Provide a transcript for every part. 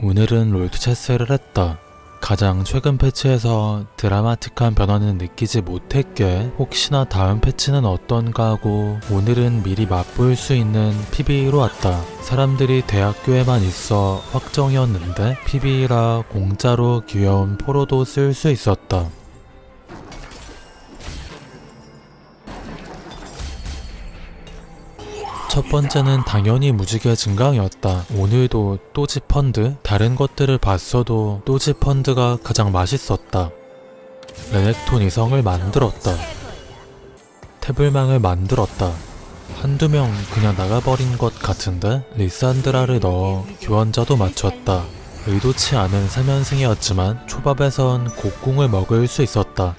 오늘은 롤드 체스를 했다. 가장 최근 패치에서 드라마틱한 변화는 느끼지 못했기에 혹시나 다음 패치는 어떤가 하고 오늘은 미리 맛볼 수 있는 PBE로 왔다. 사람들이 대학교에만 있어 확정이었는데 PBE라 공짜로 귀여운 포로도 쓸 수 있었다. 첫 번째는 당연히 무지개 증강이었다. 오늘도 또지 펀드, 다른 것들을 봤어도 또지 펀드가 가장 맛있었다. 레넥톤 이성을 만들었다. 태블망을 만들었다. 한두 명 그냥 나가버린 것 같은데 리산드라를 넣어 교환자도 맞췄다. 의도치 않은 3연승이었지만 초밥에선 곡궁을 먹을 수 있었다.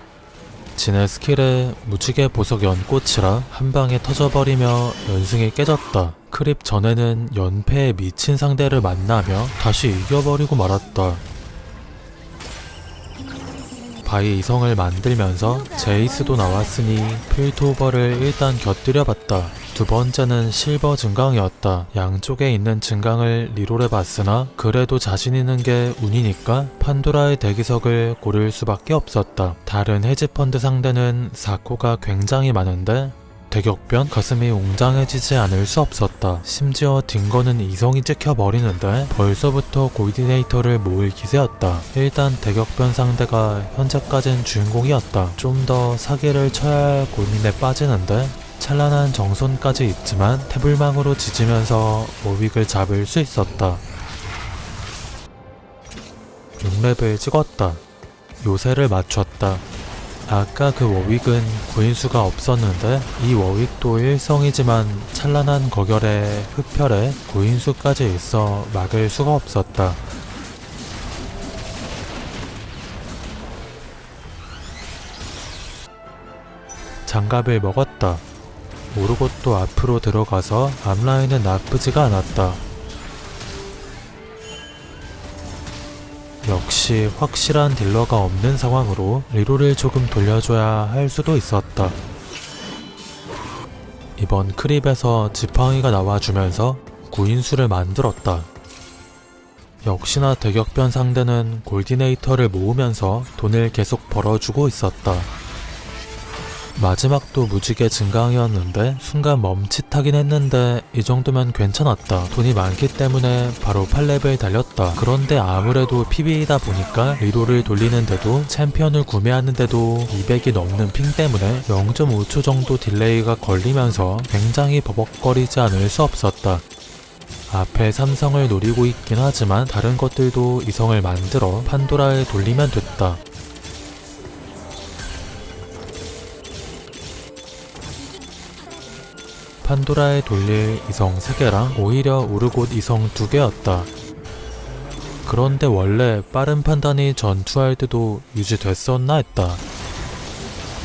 진의 스킬에 무지개 보석 연꽃이라 한 방에 터져버리며 연승이 깨졌다. 크립 전에는 연패에 미친 상대를 만나며 다시 이겨버리고 말았다. 바이 이성을 만들면서 제이스도 나왔으니 필토버를 일단 곁들여봤다. 두 번째는 실버 증강이었다. 양쪽에 있는 증강을 리롤해봤으나 그래도 자신 있는 게 운이니까 판도라의 대기석을 고를 수밖에 없었다. 다른 헤지펀드 상대는 사코가 굉장히 많은데 대격변 가슴이 웅장해지지 않을 수 없었다. 심지어 딩거는 이성이 찍혀버리는데 벌써부터 골디네이터를 모을 기세였다. 일단 대격변 상대가 현재까진 주인공이었다. 좀 더 사기를 쳐야 할 고민에 빠지는데 찬란한 정손까지 있지만 태블망으로 지지면서 워윅을 잡을 수 있었다. 6렙을 찍었다. 요새를 맞췄다. 아까 그 워윅은 구인수가 없었는데 이 워윅도 일성이지만 찬란한 거결에 흡혈에 구인수까지 있어 막을 수가 없었다. 장갑을 먹었다. 모르고또 앞으로 들어가서 앞라인은 나쁘지가 않았다. 역시 확실한 딜러가 없는 상황으로 리로를 조금 돌려줘야 할 수도 있었다. 이번 크립에서 지팡이가 나와주면서 구인수를 만들었다. 역시나 대격변 상대는 골디네이터를 모으면서 돈을 계속 벌어주고 있었다. 마지막도 무지개 증강이었는데 순간 멈칫하긴 했는데 이 정도면 괜찮았다. 돈이 많기 때문에 바로 8렙을 달렸다. 그런데 아무래도 PB이다 보니까 리로를 돌리는데도 챔피언을 구매하는데도 200이 넘는 핑 때문에 0.5초 정도 딜레이가 걸리면서 굉장히 버벅거리지 않을 수 없었다. 앞에 삼성을 노리고 있긴 하지만 다른 것들도 이성을 만들어 판도라에 돌리면 됐다. 판도라에 돌릴 이성 3개랑 오히려 우르곳 이성 2개였다. 그런데 원래 빠른 판단이 전투할 때도 유지됐었나 했다.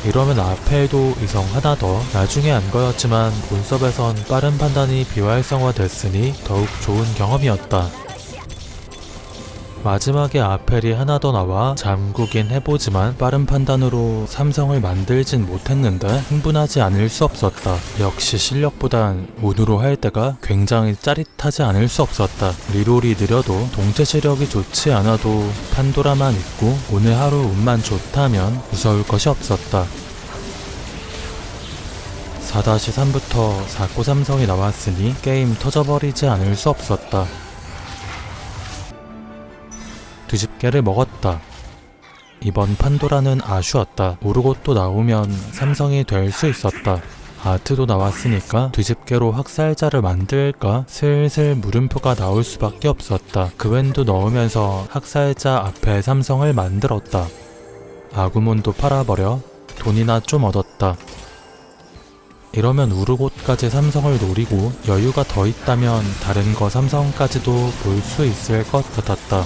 이러면 아펠도 이성 하나 더 나중에 안 거였지만 본섭에선 빠른 판단이 비활성화 됐으니 더욱 좋은 경험이었다. 마지막에 아펠이 하나 더 나와 잠그긴 해보지만 빠른 판단으로 삼성을 만들진 못했는데 흥분하지 않을 수 없었다. 역시 실력보단 운으로 할 때가 굉장히 짜릿하지 않을 수 없었다. 리롤이 느려도 동체 체력이 좋지 않아도 판도라만 있고 오늘 하루 운만 좋다면 무서울 것이 없었다. 4-3부터 4코 삼성이 나왔으니 게임 터져버리지 않을 수 없었다. 뒤집개를 먹었다. 이번 판도라는 아쉬웠다. 오르고또 나오면 삼성이 될 수 있었다. 아트도 나왔으니까 뒤집개로 학살자를 만들까 슬슬 물음표가 나올 수밖에 없었다. 그웬도 넣으면서 학살자 앞에 삼성을 만들었다. 아구몬도 팔아버려 돈이나 좀 얻었다. 이러면 우르곳까지 삼성을 노리고 여유가 더 있다면 다른 거 삼성까지도 볼 수 있을 것 같았다.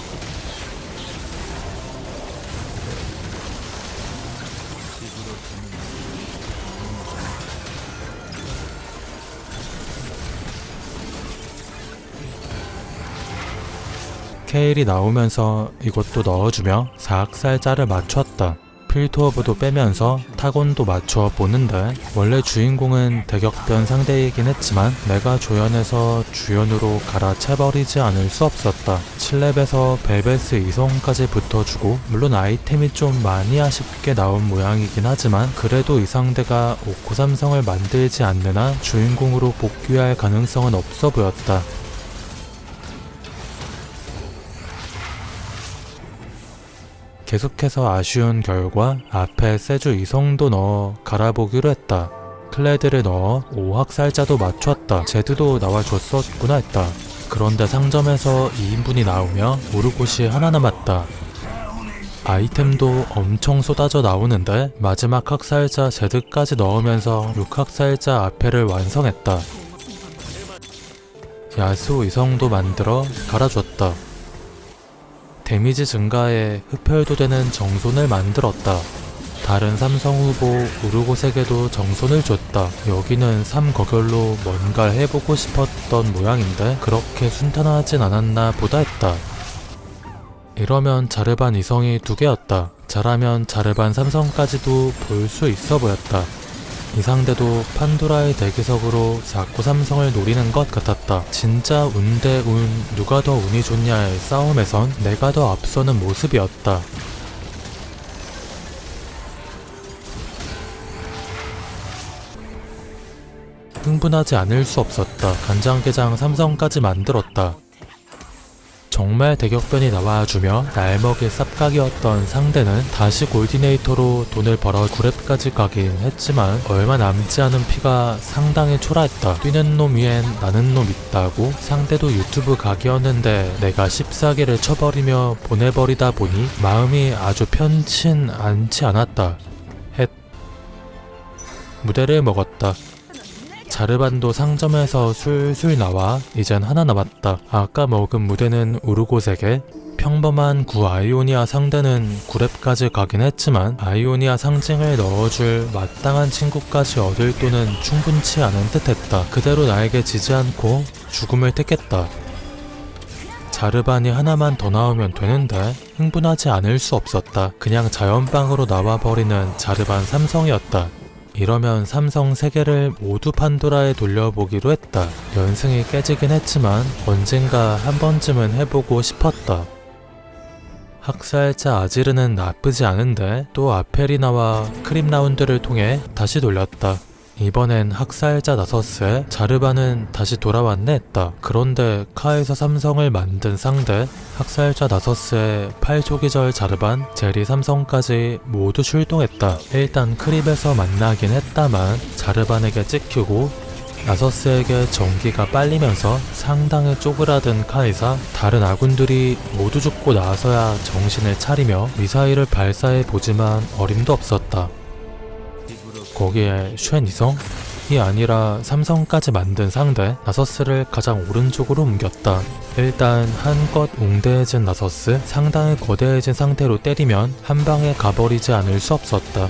케일이 나오면서 이것도 넣어주며 사학살자를 맞췄다. 필토어브도 빼면서 타곤도 맞춰 보는데 원래 주인공은 대격변 상대이긴 했지만 내가 조연해서 주연으로 갈아채버리지 않을 수 없었다. 7렙에서 벨베스 이성까지 붙어주고 물론 아이템이 좀 많이 아쉽게 나온 모양이긴 하지만 그래도 이 상대가 오코 삼성을 만들지 않는 한 주인공으로 복귀할 가능성은 없어 보였다. 계속해서 아쉬운 결과 앞에 세주 이성도 넣어 갈아보기로 했다. 클레드를 넣어 5학살자도 맞췄다. 제드도 나와줬었구나 했다. 그런데 상점에서 2인분이 나오며 오르곳이 하나 남았다. 아이템도 엄청 쏟아져 나오는데 마지막 학살자 제드까지 넣으면서 6학살자 앞에를 완성했다. 야수 이성도 만들어 갈아줬다. 데미지 증가에 흡혈도 되는 정손을 만들었다. 다른 삼성 후보 우르고색에도 정손을 줬다. 여기는 삼거결로 뭔가 해보고 싶었던 모양인데 그렇게 순탄하진 않았나 보다 했다. 이러면 자르반 이성이 두 개였다. 잘하면 자르반 삼성까지도 볼 수 있어 보였다. 이 상대도 판도라의 대기석으로 자꾸 삼성을 노리는 것 같았다. 진짜 운 대 운, 누가 더 운이 좋냐의 싸움에선 내가 더 앞서는 모습이었다. 흥분하지 않을 수 없었다. 간장게장 삼성까지 만들었다. 정말 대격변이 나와주며 날 먹일 쌉각이었던 상대는 다시 골디네이터로 돈을 벌어 9렙까지 가긴 했지만 얼마 남지 않은 피가 상당히 초라했다. 뛰는 놈 위엔 나는 놈 있다고 상대도 유튜브 각이었는데 내가 14개를 쳐버리며 보내버리다 보니 마음이 아주 편친 않지 않았다. 헷. 무대를 먹었다. 자르반도 상점에서 술술 나와 이젠 하나 남았다. 아까 먹은 무대는 우르고색에 평범한 구 아이오니아 상대는 9렙까지 가긴 했지만 아이오니아 상징을 넣어줄 마땅한 친구까지 얻을 돈은 충분치 않은 듯했다. 그대로 나에게 지지 않고 죽음을 택했다. 자르반이 하나만 더 나오면 되는데 흥분하지 않을 수 없었다. 그냥 자연방으로 나와버리는 자르반 삼성이었다. 이러면 삼성 3개를 모두 판도라에 돌려보기로 했다. 연승이 깨지긴 했지만 언젠가 한 번쯤은 해보고 싶었다. 학살자 아지르는 나쁘지 않은데 또 아페리나와 크림 라운드를 통해 다시 돌렸다. 이번엔 학살자 나서스에 자르바는 다시 돌아왔네 했다. 그런데 카에서 삼성을 만든 상대 학살자 나서스의 8조기절 자르반, 제리 삼성까지 모두 출동했다. 일단 크립에서 만나긴 했다만 자르반에게 찍히고 나서스에게 전기가 빨리면서 상당히 쪼그라든 카이사 다른 아군들이 모두 죽고 나서야 정신을 차리며 미사일을 발사해 보지만 어림도 없었다. 거기에 쉔 이성이 아니라 삼성까지 만든 상대 나서스를 가장 오른쪽으로 옮겼다. 일단 한껏 웅대해진 나서스 상당히 거대해진 상태로 때리면 한 방에 가버리지 않을 수 없었다.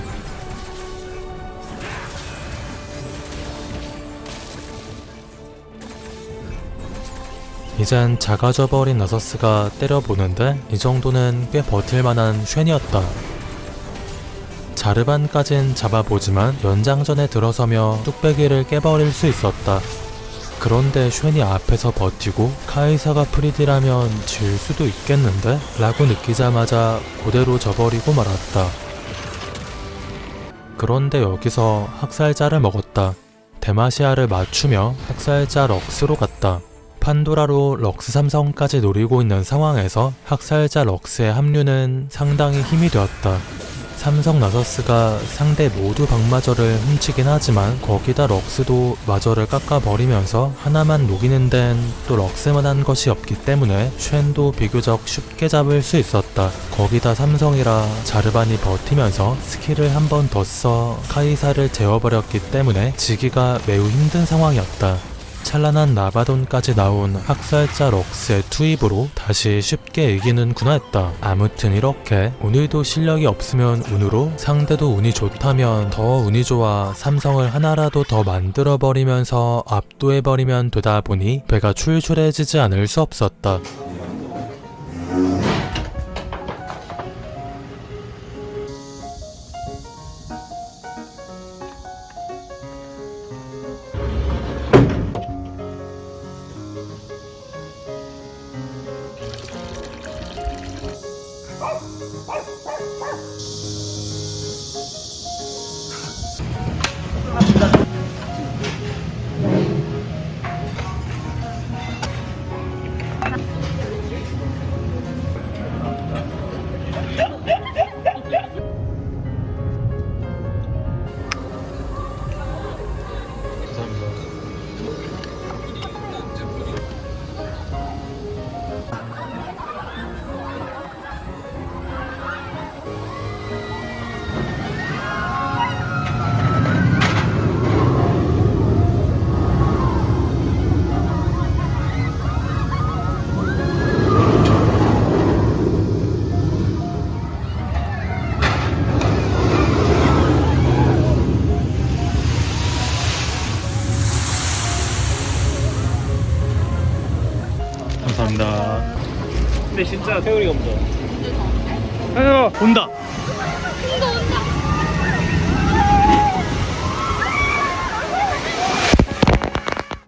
이젠 작아져 버린 나서스가 때려보는데 이 정도는 꽤 버틸만한 쉔이었다. 자르반까진 잡아보지만 연장전에 들어서며 뚝배기를 깨버릴 수 있었다. 그런데 쉔이 앞에서 버티고 카이사가 프리디라면 질 수도 있겠는데? 라고 느끼자마자 그대로 져버리고 말았다. 그런데 여기서 학살자를 먹었다. 데마시아를 맞추며 학살자 럭스로 갔다. 판도라로 럭스 삼성까지 노리고 있는 상황에서 학살자 럭스의 합류는 상당히 힘이 되었다. 삼성 나서스가 상대 모두 방마저를 훔치긴 하지만 거기다 럭스도 마저를 깎아버리면서 하나만 녹이는 데는 또 럭스만 한 것이 없기 때문에 쉔도 비교적 쉽게 잡을 수 있었다. 거기다 삼성이라 자르반이 버티면서 스킬을 한 번 더 써 카이사를 재워버렸기 때문에 지기가 매우 힘든 상황이었다. 찬란한 나바돈까지 나온 학살자 럭스의 투입으로 다시 쉽게 이기는 구나 했다. 아무튼 이렇게 오늘도 실력이 없으면 운으로 상대도 운이 좋다면 더 운이 좋아 삼성을 하나라도 더 만들어버리면서 압도해버리면 되다 보니 배가 출출해지지 않을 수 없었다. 진짜 태우리가 먼저. 아유 온다.